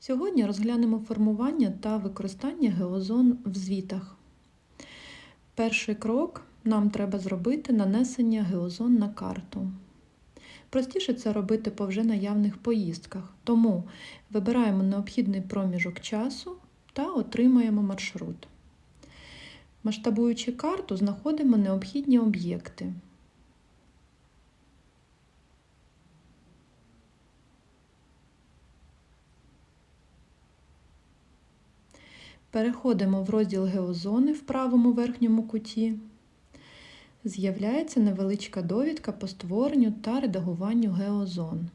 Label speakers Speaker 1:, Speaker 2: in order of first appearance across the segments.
Speaker 1: Сьогодні розглянемо формування та використання геозон в звітах. Перший крок нам треба зробити нанесення геозон на карту. Простіше це робити по вже наявних поїздках, тому вибираємо необхідний проміжок часу та отримаємо маршрут. Масштабуючи карту, знаходимо необхідні об'єкти. Переходимо в розділ Геозони в правому верхньому куті. З'являється невеличка довідка по створенню та редагуванню геозон.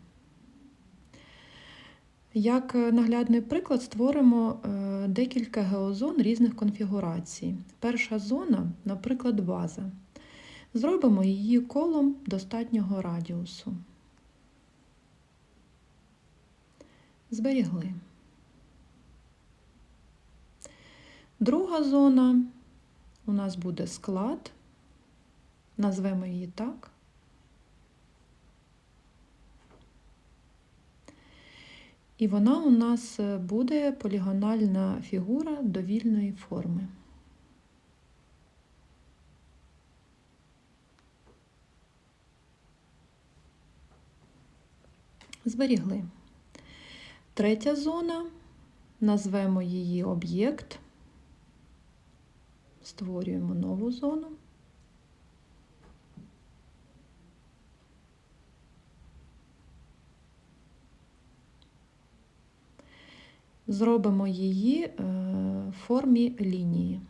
Speaker 1: Як наглядний приклад, створимо е, декілька геозон різних конфігурацій. Перша зона, наприклад, база. Зробимо її колом достатнього радіусу. Зберігли. Друга зона у нас буде склад, назвемо її так. І вона у нас буде полігональна фігура довільної форми. Зберігли. Третя зона, назвемо її об'єкт. Створюємо нову зону. Зробимо її е, в формі лінії.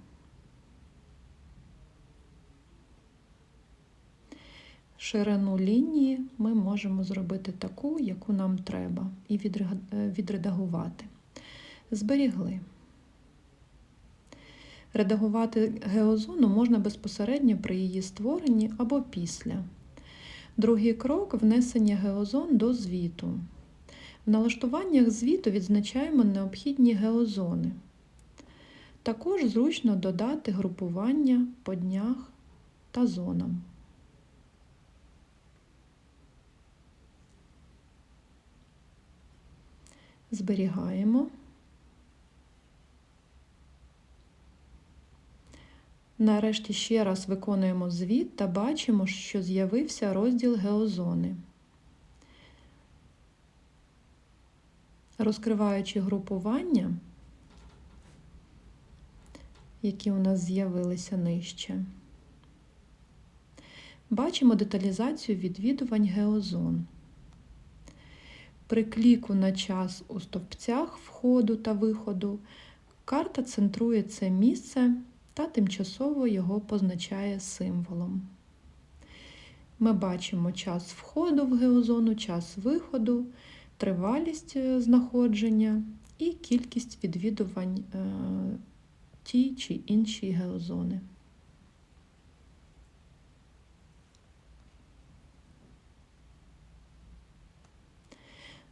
Speaker 1: Ширину лінії ми можемо зробити таку, яку нам треба, і відредагувати. Зберігли. Редагувати геозону можна безпосередньо при її створенні або після. Другий крок внесення геозон до звіту. В налаштуваннях звіту відзначаємо необхідні геозони. Також зручно додати групування по днях та зонам. Зберігаємо. Нарешті ще раз виконуємо звіт та бачимо, що з'явився розділ геозони. Розкриваючи групування, які у нас з'явилися нижче, бачимо деталізацію відвідувань геозон. При кліку на час у стовпцях входу та виходу карта центрує це місце та тимчасово його позначає символом. Ми бачимо час входу в геозону, час виходу, тривалість е, знаходження і кількість відвідувань е, тій чи іншій геозони.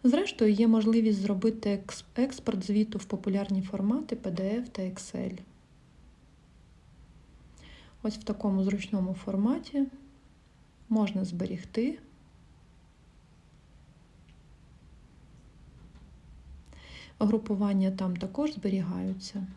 Speaker 1: Зрештою, є можливість зробити експорт звіту в популярні формати PDF та Excel. Ось в такому зручному форматі можна зберігти. Групування там також зберігаються.